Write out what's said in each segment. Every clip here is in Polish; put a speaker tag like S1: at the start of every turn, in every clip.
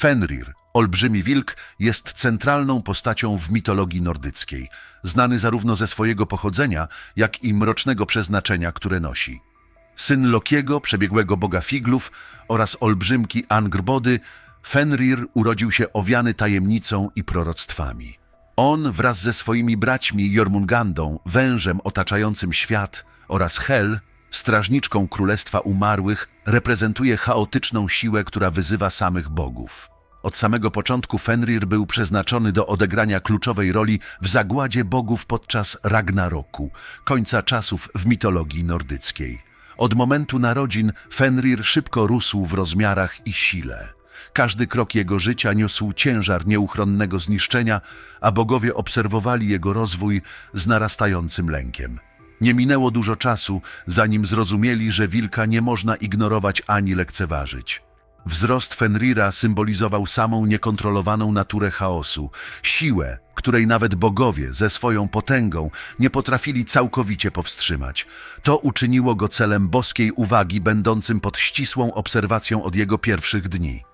S1: Fenrir, olbrzymi wilk, jest centralną postacią w mitologii nordyckiej, znany zarówno ze swojego pochodzenia, jak i mrocznego przeznaczenia, które nosi. Syn Lokiego, przebiegłego boga figlów oraz olbrzymki Angrbody, Fenrir urodził się owiany tajemnicą i proroctwami. On wraz ze swoimi braćmi Jormungandą, wężem otaczającym świat oraz Hel, strażniczką Królestwa Umarłych, reprezentuje chaotyczną siłę, która wyzywa samych bogów. Od samego początku Fenrir był przeznaczony do odegrania kluczowej roli w zagładzie bogów podczas Ragnaroku, końca czasów w mitologii nordyckiej. Od momentu narodzin Fenrir szybko rósł w rozmiarach i sile. Każdy krok jego życia niósł ciężar nieuchronnego zniszczenia, a bogowie obserwowali jego rozwój z narastającym lękiem. Nie minęło dużo czasu, zanim zrozumieli, że wilka nie można ignorować ani lekceważyć. Wzrost Fenrira symbolizował samą niekontrolowaną naturę chaosu, siłę, której nawet bogowie ze swoją potęgą nie potrafili całkowicie powstrzymać. To uczyniło go celem boskiej uwagi, będącym pod ścisłą obserwacją od jego pierwszych dni.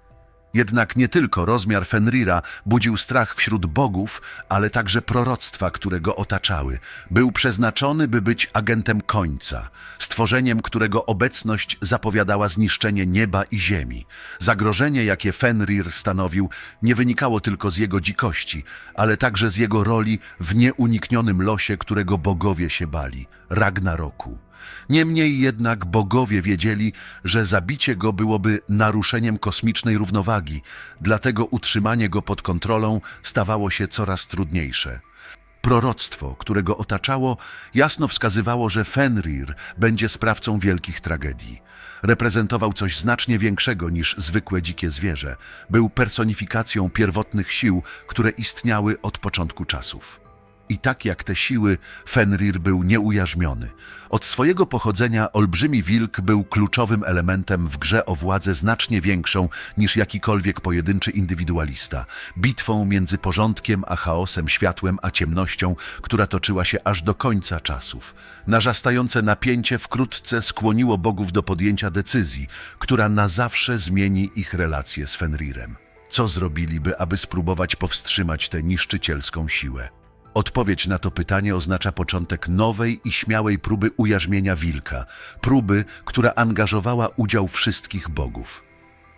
S1: Jednak nie tylko rozmiar Fenrira budził strach wśród bogów, ale także proroctwa, które go otaczały. Był przeznaczony, by być agentem końca, stworzeniem, którego obecność zapowiadała zniszczenie nieba i ziemi. Zagrożenie, jakie Fenrir stanowił, nie wynikało tylko z jego dzikości, ale także z jego roli w nieuniknionym losie, którego bogowie się bali Ragnaroku. Niemniej jednak bogowie wiedzieli, że zabicie go byłoby naruszeniem kosmicznej równowagi, dlatego utrzymanie go pod kontrolą stawało się coraz trudniejsze. Proroctwo, które go otaczało, jasno wskazywało, że Fenrir będzie sprawcą wielkich tragedii. Reprezentował coś znacznie większego niż zwykłe dzikie zwierzę. Był personifikacją pierwotnych sił, które istniały od początku czasów. I tak jak te siły, Fenrir był nieujarzmiony. Od swojego pochodzenia olbrzymi wilk był kluczowym elementem w grze o władzę znacznie większą niż jakikolwiek pojedynczy indywidualista. Bitwą między porządkiem a chaosem, światłem a ciemnością, która toczyła się aż do końca czasów. Narastające napięcie wkrótce skłoniło bogów do podjęcia decyzji, która na zawsze zmieni ich relacje z Fenrirem. Co zrobiliby, aby spróbować powstrzymać tę niszczycielską siłę? Odpowiedź na to pytanie oznacza początek nowej i śmiałej próby ujarzmienia wilka, próby, która angażowała udział wszystkich bogów.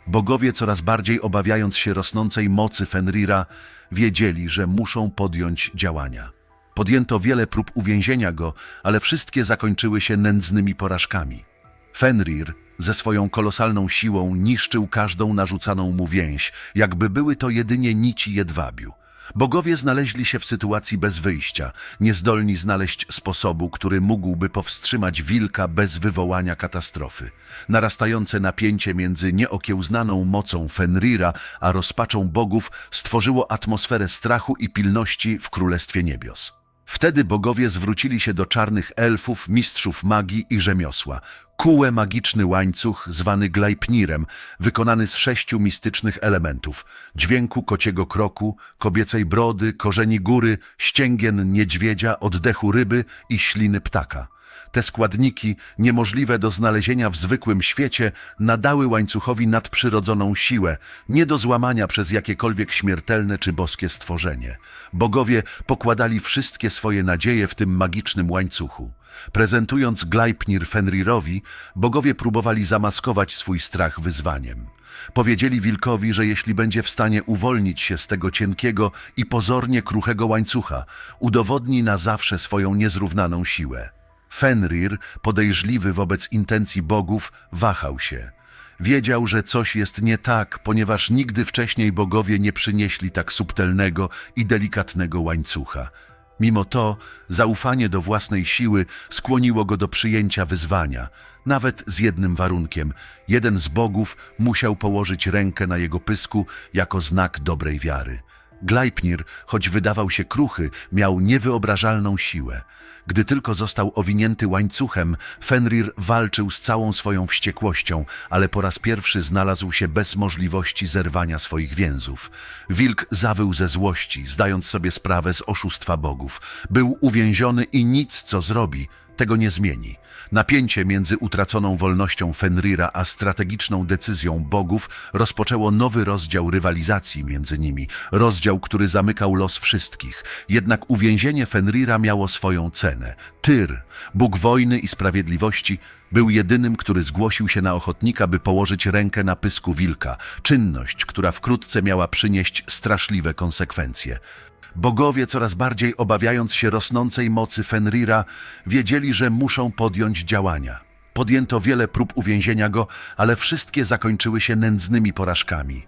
S1: Bogowie, coraz bardziej obawiając się rosnącej mocy Fenrira, wiedzieli, że muszą podjąć działania. Podjęto wiele prób uwięzienia go, ale wszystkie zakończyły się nędznymi porażkami. Fenrir ze swoją kolosalną siłą niszczył każdą narzucaną mu więź, jakby były to jedynie nici jedwabiu. Bogowie znaleźli się w sytuacji bez wyjścia, niezdolni znaleźć sposobu, który mógłby powstrzymać wilka bez wywołania katastrofy. Narastające napięcie między nieokiełznaną mocą Fenrira a rozpaczą bogów stworzyło atmosferę strachu i pilności w Królestwie Niebios. Wtedy bogowie zwrócili się do czarnych elfów, mistrzów magii i rzemiosła. Kułę magiczny łańcuch, zwany Gleipnirem, wykonany z sześciu mistycznych elementów. Dźwięku kociego kroku, kobiecej brody, korzeni góry, ścięgien niedźwiedzia, oddechu ryby i śliny ptaka. Te składniki, niemożliwe do znalezienia w zwykłym świecie, nadały łańcuchowi nadprzyrodzoną siłę, nie do złamania przez jakiekolwiek śmiertelne czy boskie stworzenie. Bogowie pokładali wszystkie swoje nadzieje w tym magicznym łańcuchu. Prezentując Gleipnir Fenrirowi, bogowie próbowali zamaskować swój strach wyzwaniem. Powiedzieli wilkowi, że jeśli będzie w stanie uwolnić się z tego cienkiego i pozornie kruchego łańcucha, udowodni na zawsze swoją niezrównaną siłę. Fenrir, podejrzliwy wobec intencji bogów, wahał się. Wiedział, że coś jest nie tak, ponieważ nigdy wcześniej bogowie nie przynieśli tak subtelnego i delikatnego łańcucha. Mimo to zaufanie do własnej siły skłoniło go do przyjęcia wyzwania, nawet z jednym warunkiem. Jeden z bogów musiał położyć rękę na jego pysku jako znak dobrej wiary. Gleipnir, choć wydawał się kruchy, miał niewyobrażalną siłę. Gdy tylko został owinięty łańcuchem, Fenrir walczył z całą swoją wściekłością, ale po raz pierwszy znalazł się bez możliwości zerwania swoich więzów. Wilk zawył ze złości, zdając sobie sprawę z oszustwa bogów. Był uwięziony i nic, co zrobi, tego nie zmieni. Napięcie między utraconą wolnością Fenrira a strategiczną decyzją bogów rozpoczęło nowy rozdział rywalizacji między nimi. Rozdział, który zamykał los wszystkich. Jednak uwięzienie Fenrira miało swoją cenę. Tyr, bóg wojny i sprawiedliwości, był jedynym, który zgłosił się na ochotnika, by położyć rękę na pysku wilka. Czynność, która wkrótce miała przynieść straszliwe konsekwencje. Bogowie, coraz bardziej obawiając się rosnącej mocy Fenrira, wiedzieli, że muszą podjąć działania. Podjęto wiele prób uwięzienia go, ale wszystkie zakończyły się nędznymi porażkami.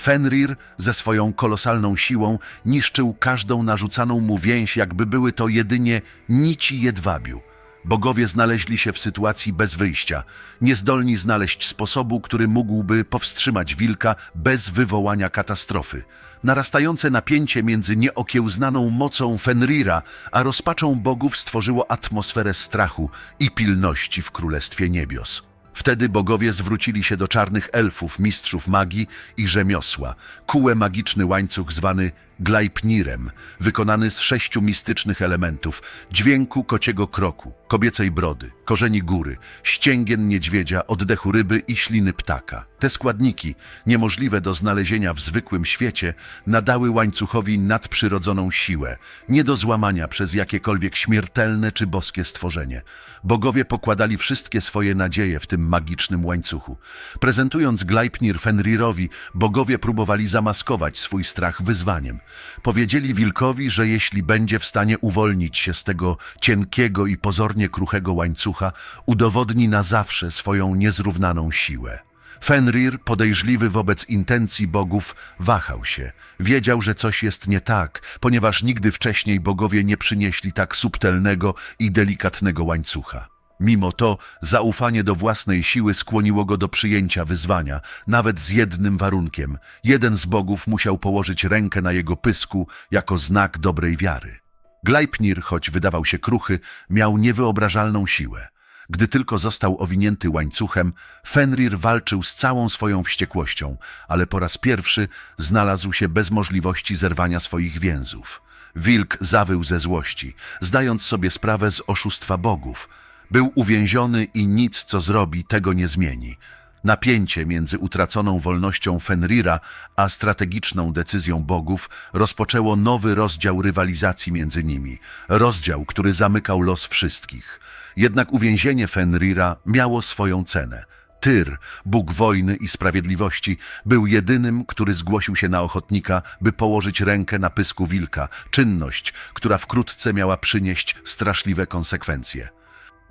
S1: Fenrir ze swoją kolosalną siłą niszczył każdą narzucaną mu więź, jakby były to jedynie nici jedwabiu. Bogowie znaleźli się w sytuacji bez wyjścia, niezdolni znaleźć sposobu, który mógłby powstrzymać wilka bez wywołania katastrofy. Narastające napięcie między nieokiełznaną mocą Fenrira a rozpaczą bogów stworzyło atmosferę strachu i pilności w Królestwie Niebios. Wtedy bogowie zwrócili się do czarnych elfów, mistrzów magii i rzemiosła. Kułę magiczny łańcuch zwany Gleipnirem, wykonany z sześciu mistycznych elementów, dźwięku kociego kroku, kobiecej brody, korzeni góry, ścięgien niedźwiedzia, oddechu ryby i śliny ptaka. Te składniki, niemożliwe do znalezienia w zwykłym świecie, nadały łańcuchowi nadprzyrodzoną siłę, nie do złamania przez jakiekolwiek śmiertelne czy boskie stworzenie. Bogowie pokładali wszystkie swoje nadzieje w tym magicznym łańcuchu. Prezentując Gleipnir Fenrirowi, bogowie próbowali zamaskować swój strach wyzwaniem. Powiedzieli wilkowi, że jeśli będzie w stanie uwolnić się z tego cienkiego i pozornie kruchego łańcucha, udowodni na zawsze swoją niezrównaną siłę. Fenrir, podejrzliwy wobec intencji bogów, wahał się. Wiedział, że coś jest nie tak, ponieważ nigdy wcześniej bogowie nie przynieśli tak subtelnego i delikatnego łańcucha. Mimo to zaufanie do własnej siły skłoniło go do przyjęcia wyzwania, nawet z jednym warunkiem. Jeden z bogów musiał położyć rękę na jego pysku jako znak dobrej wiary. Gleipnir, choć wydawał się kruchy, miał niewyobrażalną siłę. Gdy tylko został owinięty łańcuchem, Fenrir walczył z całą swoją wściekłością, ale po raz pierwszy znalazł się bez możliwości zerwania swoich więzów. Wilk zawył ze złości, zdając sobie sprawę z oszustwa bogów. Był uwięziony i nic, co zrobi, tego nie zmieni. Napięcie między utraconą wolnością Fenrira a strategiczną decyzją bogów rozpoczęło nowy rozdział rywalizacji między nimi. Rozdział, który zamykał los wszystkich. Jednak uwięzienie Fenrira miało swoją cenę. Tyr, Bóg wojny i sprawiedliwości, był jedynym, który zgłosił się na ochotnika, by położyć rękę na pysku wilka, czynność, która wkrótce miała przynieść straszliwe konsekwencje.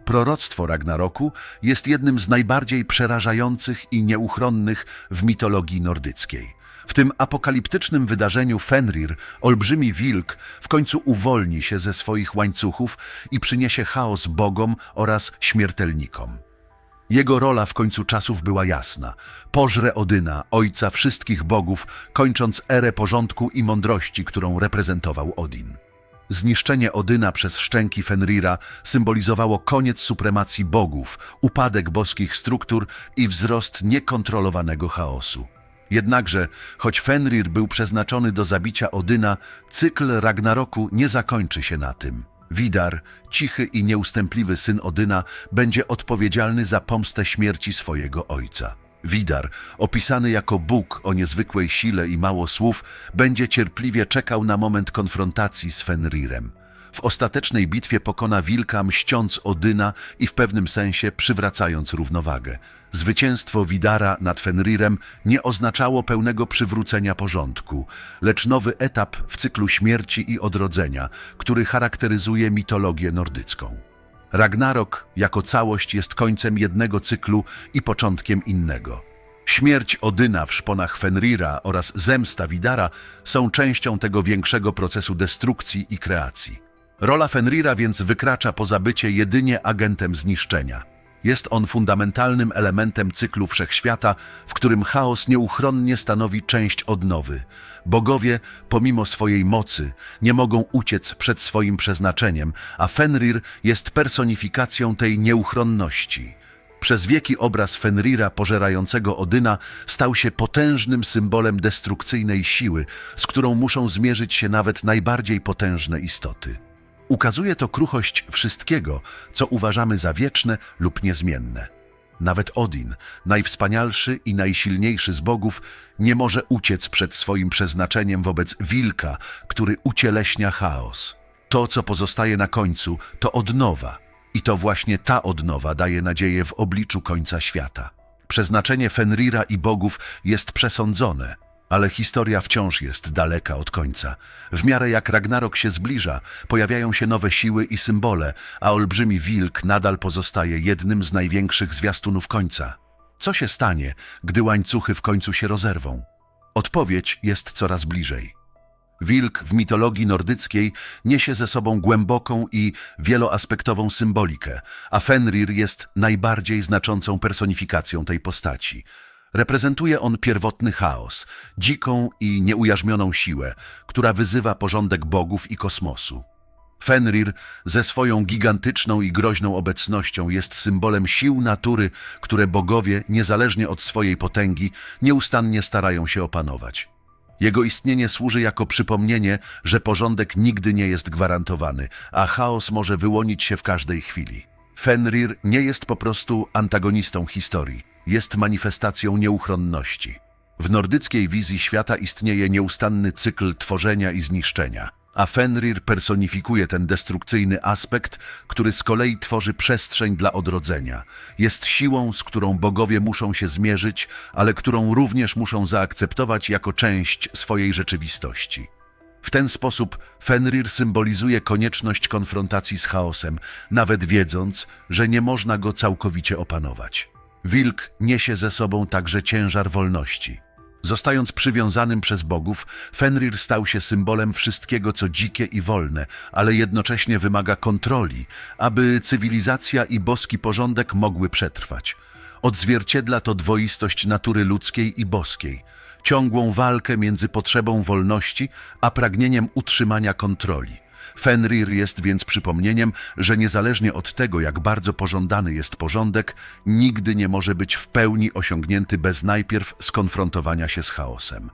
S1: Proroctwo Ragnaroku jest jednym z najbardziej przerażających i nieuchronnych w mitologii nordyckiej. W tym apokaliptycznym wydarzeniu Fenrir, olbrzymi wilk, w końcu uwolni się ze swoich łańcuchów i przyniesie chaos bogom oraz śmiertelnikom. Jego rola w końcu czasów była jasna. Pożre Odyna, ojca wszystkich bogów, kończąc erę porządku i mądrości, którą reprezentował Odin. Zniszczenie Odyna przez szczęki Fenrira symbolizowało koniec supremacji bogów, upadek boskich struktur i wzrost niekontrolowanego chaosu. Jednakże, choć Fenrir był przeznaczony do zabicia Odyna, cykl Ragnaroku nie zakończy się na tym. Widar, cichy i nieustępliwy syn Odyna, będzie odpowiedzialny za pomstę śmierci swojego ojca. Widar, opisany jako Bóg o niezwykłej sile i mało słów, będzie cierpliwie czekał na moment konfrontacji z Fenrirem. W ostatecznej bitwie pokona wilka, mściąc Odyna i w pewnym sensie przywracając równowagę. Zwycięstwo Widara nad Fenrirem nie oznaczało pełnego przywrócenia porządku, lecz nowy etap w cyklu śmierci i odrodzenia, który charakteryzuje mitologię nordycką. Ragnarok jako całość jest końcem jednego cyklu i początkiem innego. Śmierć Odyna w szponach Fenrira oraz zemsta Widara są częścią tego większego procesu destrukcji i kreacji. Rola Fenrira więc wykracza poza bycie jedynie agentem zniszczenia. Jest on fundamentalnym elementem cyklu wszechświata, w którym chaos nieuchronnie stanowi część odnowy. Bogowie, pomimo swojej mocy, nie mogą uciec przed swoim przeznaczeniem, a Fenrir jest personifikacją tej nieuchronności. Przez wieki obraz Fenrira pożerającego Odyna stał się potężnym symbolem destrukcyjnej siły, z którą muszą zmierzyć się nawet najbardziej potężne istoty. Ukazuje to kruchość wszystkiego, co uważamy za wieczne lub niezmienne. Nawet Odin, najwspanialszy i najsilniejszy z bogów, nie może uciec przed swoim przeznaczeniem wobec wilka, który ucieleśnia chaos. To, co pozostaje na końcu, to odnowa. I to właśnie ta odnowa daje nadzieję w obliczu końca świata. Przeznaczenie Fenrira i bogów jest przesądzone, ale historia wciąż jest daleka od końca. W miarę jak Ragnarok się zbliża, pojawiają się nowe siły i symbole, a olbrzymi wilk nadal pozostaje jednym z największych zwiastunów końca. Co się stanie, gdy łańcuchy w końcu się rozerwą? Odpowiedź jest coraz bliżej. Wilk w mitologii nordyckiej niesie ze sobą głęboką i wieloaspektową symbolikę, a Fenrir jest najbardziej znaczącą personifikacją tej postaci. Reprezentuje on pierwotny chaos, dziką i nieujarzmioną siłę, która wyzywa porządek bogów i kosmosu. Fenrir ze swoją gigantyczną i groźną obecnością jest symbolem sił natury, które bogowie, niezależnie od swojej potęgi, nieustannie starają się opanować. Jego istnienie służy jako przypomnienie, że porządek nigdy nie jest gwarantowany, a chaos może wyłonić się w każdej chwili. Fenrir nie jest po prostu antagonistą historii, jest manifestacją nieuchronności. W nordyckiej wizji świata istnieje nieustanny cykl tworzenia i zniszczenia, a Fenrir personifikuje ten destrukcyjny aspekt, który z kolei tworzy przestrzeń dla odrodzenia. Jest siłą, z którą bogowie muszą się zmierzyć, ale którą również muszą zaakceptować jako część swojej rzeczywistości. W ten sposób Fenrir symbolizuje konieczność konfrontacji z chaosem, nawet wiedząc, że nie można go całkowicie opanować. Wilk niesie ze sobą także ciężar wolności. Zostając przywiązanym przez bogów, Fenrir stał się symbolem wszystkiego, co dzikie i wolne, ale jednocześnie wymaga kontroli, aby cywilizacja i boski porządek mogły przetrwać. Odzwierciedla to dwoistość natury ludzkiej i boskiej, ciągłą walkę między potrzebą wolności a pragnieniem utrzymania kontroli. Fenrir jest więc przypomnieniem, że niezależnie od tego, jak bardzo pożądany jest porządek, nigdy nie może być w pełni osiągnięty bez najpierw skonfrontowania się z chaosem.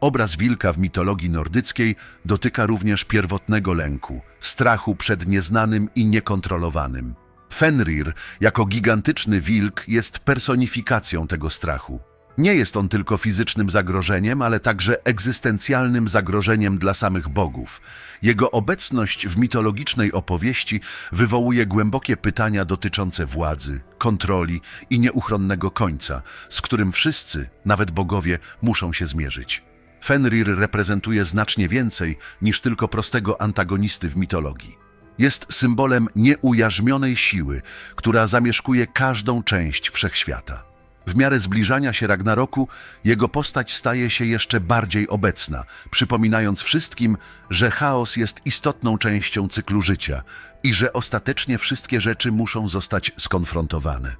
S1: Obraz wilka w mitologii nordyckiej dotyka również pierwotnego lęku, strachu przed nieznanym i niekontrolowanym. Fenrir, jako gigantyczny wilk, jest personifikacją tego strachu. Nie jest on tylko fizycznym zagrożeniem, ale także egzystencjalnym zagrożeniem dla samych bogów. Jego obecność w mitologicznej opowieści wywołuje głębokie pytania dotyczące władzy, kontroli i nieuchronnego końca, z którym wszyscy, nawet bogowie, muszą się zmierzyć. Fenrir reprezentuje znacznie więcej niż tylko prostego antagonisty w mitologii. Jest symbolem nieujarzmionej siły, która zamieszkuje każdą część wszechświata. W miarę zbliżania się Ragnaroku, jego postać staje się jeszcze bardziej obecna, przypominając wszystkim, że chaos jest istotną częścią cyklu życia i że ostatecznie wszystkie rzeczy muszą zostać skonfrontowane.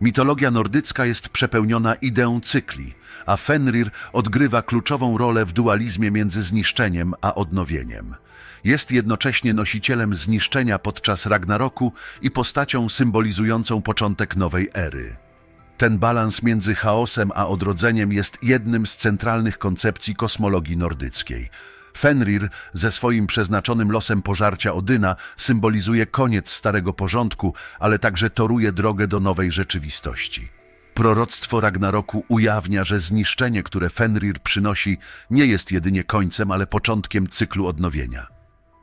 S1: Mitologia nordycka jest przepełniona ideą cykli, a Fenrir odgrywa kluczową rolę w dualizmie między zniszczeniem a odnowieniem. Jest jednocześnie nosicielem zniszczenia podczas Ragnaroku i postacią symbolizującą początek nowej ery. Ten balans między chaosem a odrodzeniem jest jednym z centralnych koncepcji kosmologii nordyckiej. Fenrir ze swoim przeznaczonym losem pożarcia Odyna symbolizuje koniec starego porządku, ale także toruje drogę do nowej rzeczywistości. Proroctwo Ragnaroku ujawnia, że zniszczenie, które Fenrir przynosi, nie jest jedynie końcem, ale początkiem cyklu odnowienia.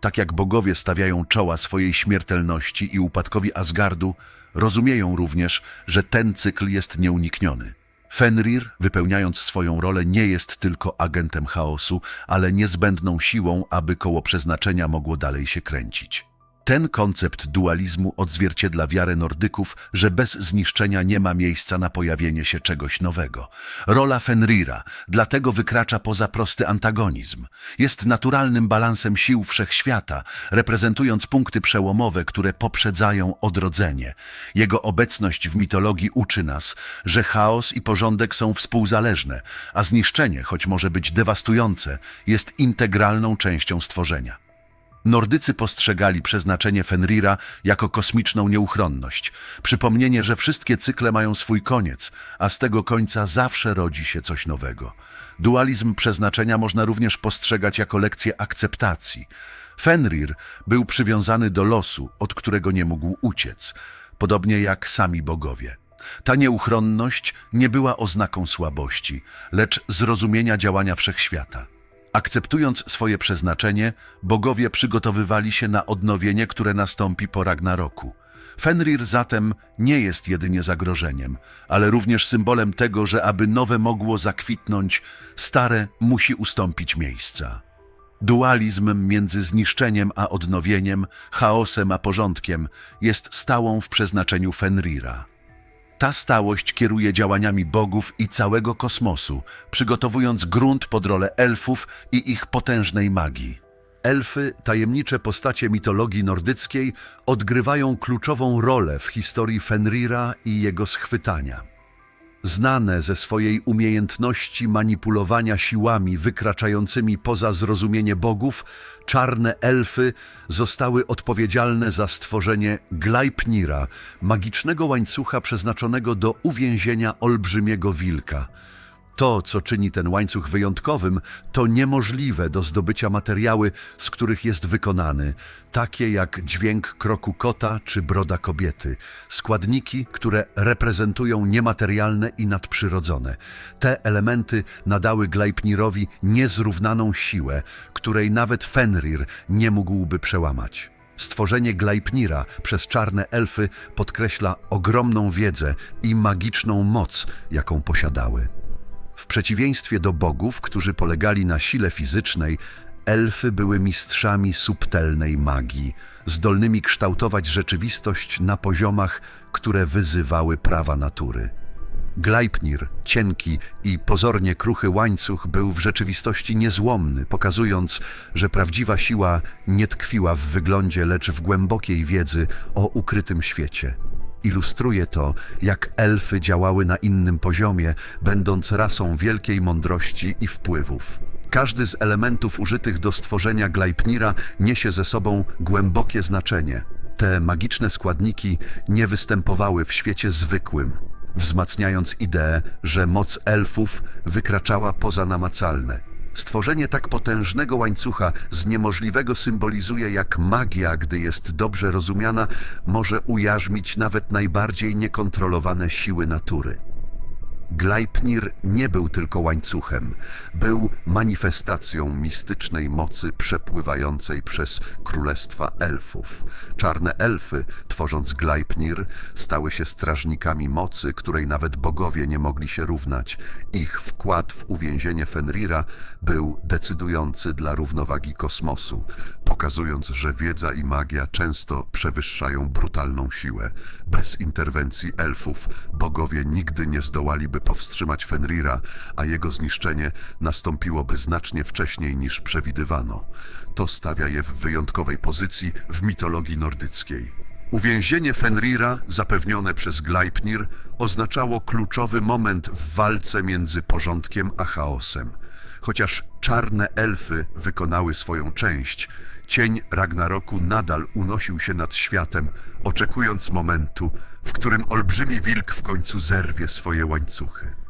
S1: Tak jak bogowie stawiają czoła swojej śmiertelności i upadkowi Asgardu, rozumieją również, że ten cykl jest nieunikniony. Fenrir, wypełniając swoją rolę, nie jest tylko agentem chaosu, ale niezbędną siłą, aby koło przeznaczenia mogło dalej się kręcić. Ten koncept dualizmu odzwierciedla wiarę Nordyków, że bez zniszczenia nie ma miejsca na pojawienie się czegoś nowego. Rola Fenrira dlatego wykracza poza prosty antagonizm. Jest naturalnym balansem sił wszechświata, reprezentując punkty przełomowe, które poprzedzają odrodzenie. Jego obecność w mitologii uczy nas, że chaos i porządek są współzależne, a zniszczenie, choć może być dewastujące, jest integralną częścią stworzenia. Nordycy postrzegali przeznaczenie Fenrira jako kosmiczną nieuchronność, przypomnienie, że wszystkie cykle mają swój koniec, a z tego końca zawsze rodzi się coś nowego. Dualizm przeznaczenia można również postrzegać jako lekcję akceptacji. Fenrir był przywiązany do losu, od którego nie mógł uciec, podobnie jak sami bogowie. Ta nieuchronność nie była oznaką słabości, lecz zrozumienia działania wszechświata. Akceptując swoje przeznaczenie, bogowie przygotowywali się na odnowienie, które nastąpi po Ragnaroku. Fenrir zatem nie jest jedynie zagrożeniem, ale również symbolem tego, że aby nowe mogło zakwitnąć, stare musi ustąpić miejsca. Dualizm między zniszczeniem a odnowieniem, chaosem a porządkiem jest stałą w przeznaczeniu Fenrira. Ta stałość kieruje działaniami bogów i całego kosmosu, przygotowując grunt pod rolę elfów i ich potężnej magii. Elfy, tajemnicze postacie mitologii nordyckiej, odgrywają kluczową rolę w historii Fenrira i jego schwytania. Znane ze swojej umiejętności manipulowania siłami wykraczającymi poza zrozumienie bogów, czarne elfy zostały odpowiedzialne za stworzenie Gleipnira, magicznego łańcucha przeznaczonego do uwięzienia olbrzymiego wilka. To, co czyni ten łańcuch wyjątkowym, to niemożliwe do zdobycia materiały, z których jest wykonany, takie jak dźwięk kroku kota czy broda kobiety, składniki, które reprezentują niematerialne i nadprzyrodzone. Te elementy nadały Gleipnirowi niezrównaną siłę, której nawet Fenrir nie mógłby przełamać. Stworzenie Gleipnira przez czarne elfy podkreśla ogromną wiedzę i magiczną moc, jaką posiadały. W przeciwieństwie do bogów, którzy polegali na sile fizycznej, elfy były mistrzami subtelnej magii, zdolnymi kształtować rzeczywistość na poziomach, które wyzywały prawa natury. Gleipnir, cienki i pozornie kruchy łańcuch był w rzeczywistości niezłomny, pokazując, że prawdziwa siła nie tkwiła w wyglądzie, lecz w głębokiej wiedzy o ukrytym świecie. Ilustruje to, jak elfy działały na innym poziomie, będąc rasą wielkiej mądrości i wpływów. Każdy z elementów użytych do stworzenia Gleipnira niesie ze sobą głębokie znaczenie. Te magiczne składniki nie występowały w świecie zwykłym, wzmacniając ideę, że moc elfów wykraczała poza namacalne. Stworzenie tak potężnego łańcucha z niemożliwego symbolizuje, jak magia, gdy jest dobrze rozumiana, może ujarzmić nawet najbardziej niekontrolowane siły natury. Gleipnir nie był tylko łańcuchem, był manifestacją mistycznej mocy przepływającej przez królestwa elfów. Czarne elfy, tworząc Gleipnir, stały się strażnikami mocy, której nawet bogowie nie mogli się równać. Ich wkład w uwięzienie Fenrira był decydujący dla równowagi kosmosu, pokazując, że wiedza i magia często przewyższają brutalną siłę. Bez interwencji elfów bogowie nigdy nie zdołaliby powstrzymać Fenrira, a jego zniszczenie nastąpiłoby znacznie wcześniej niż przewidywano. To stawia je w wyjątkowej pozycji w mitologii nordyckiej. Uwięzienie Fenrira, zapewnione przez Gleipnir, oznaczało kluczowy moment w walce między porządkiem a chaosem. Chociaż czarne elfy wykonały swoją część, cień Ragnaroku nadal unosił się nad światem, oczekując momentu, w którym olbrzymi wilk w końcu zerwie swoje łańcuchy.